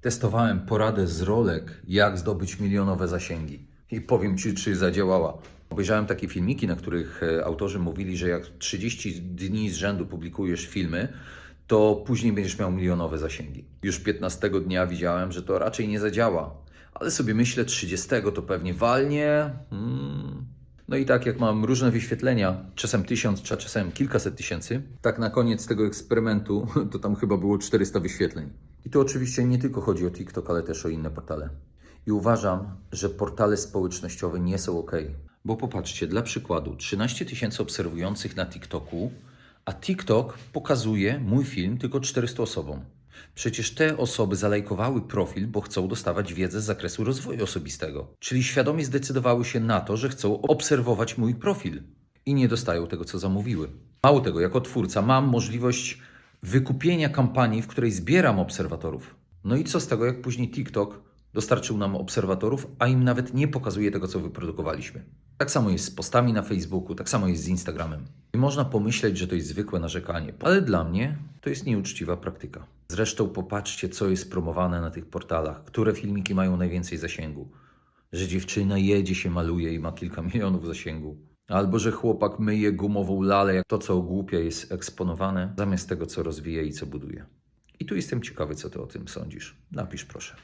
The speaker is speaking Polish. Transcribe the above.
Testowałem poradę z rolek, jak zdobyć milionowe zasięgi. I powiem Ci, czy zadziałała. Obejrzałem takie filmiki, na których e, autorzy mówili, że jak 30 dni z rzędu publikujesz filmy, to później będziesz miał milionowe zasięgi. Już 15 dnia widziałem, że to raczej nie zadziała. Ale sobie myślę, 30 to pewnie walnie. Hmm. No i tak jak mam różne wyświetlenia, czasem tysiąc, cza- czasem kilkaset tysięcy, tak na koniec tego eksperymentu to tam chyba było 400 wyświetleń. I tu oczywiście nie tylko chodzi o TikTok, ale też o inne portale. I uważam, że portale społecznościowe nie są ok. Bo popatrzcie, dla przykładu, 13 tysięcy obserwujących na TikToku, a TikTok pokazuje mój film tylko 400 osobom. Przecież te osoby zalajkowały profil, bo chcą dostawać wiedzę z zakresu rozwoju osobistego. Czyli świadomie zdecydowały się na to, że chcą obserwować mój profil i nie dostają tego, co zamówiły. Mało tego, jako twórca mam możliwość wykupienia kampanii, w której zbieram obserwatorów. No i co z tego, jak później TikTok dostarczył nam obserwatorów, a im nawet nie pokazuje tego, co wyprodukowaliśmy. Tak samo jest z postami na Facebooku, tak samo jest z Instagramem. I można pomyśleć, że to jest zwykłe narzekanie, ale dla mnie to jest nieuczciwa praktyka. Zresztą popatrzcie, co jest promowane na tych portalach, które filmiki mają najwięcej zasięgu. Że dziewczyna jedzie się maluje i ma kilka milionów zasięgu. Albo że chłopak myje gumową lalę, jak to, co ogłupia, jest eksponowane, zamiast tego, co rozwija i co buduje. I tu jestem ciekawy, co ty o tym sądzisz. Napisz proszę.